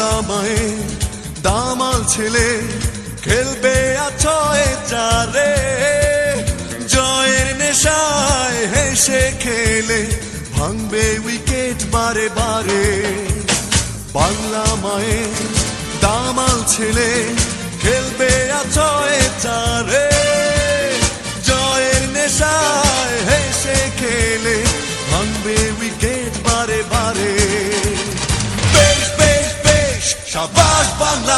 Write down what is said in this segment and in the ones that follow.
বাংলা মায়ের দামাল ছেলে, খেলবে আছয় চারে। জয়ের নেশায় হেসে খেলে, ভাঙবে উইকেট বারে বারে। বাংলা মায়ের দামাল ছেলে, খেলবে আছয়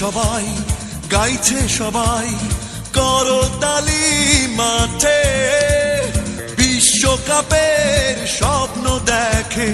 সবাই গাইছে সবাই করতালি মাঠে। বিশ্বকাপের স্বপ্ন দেখে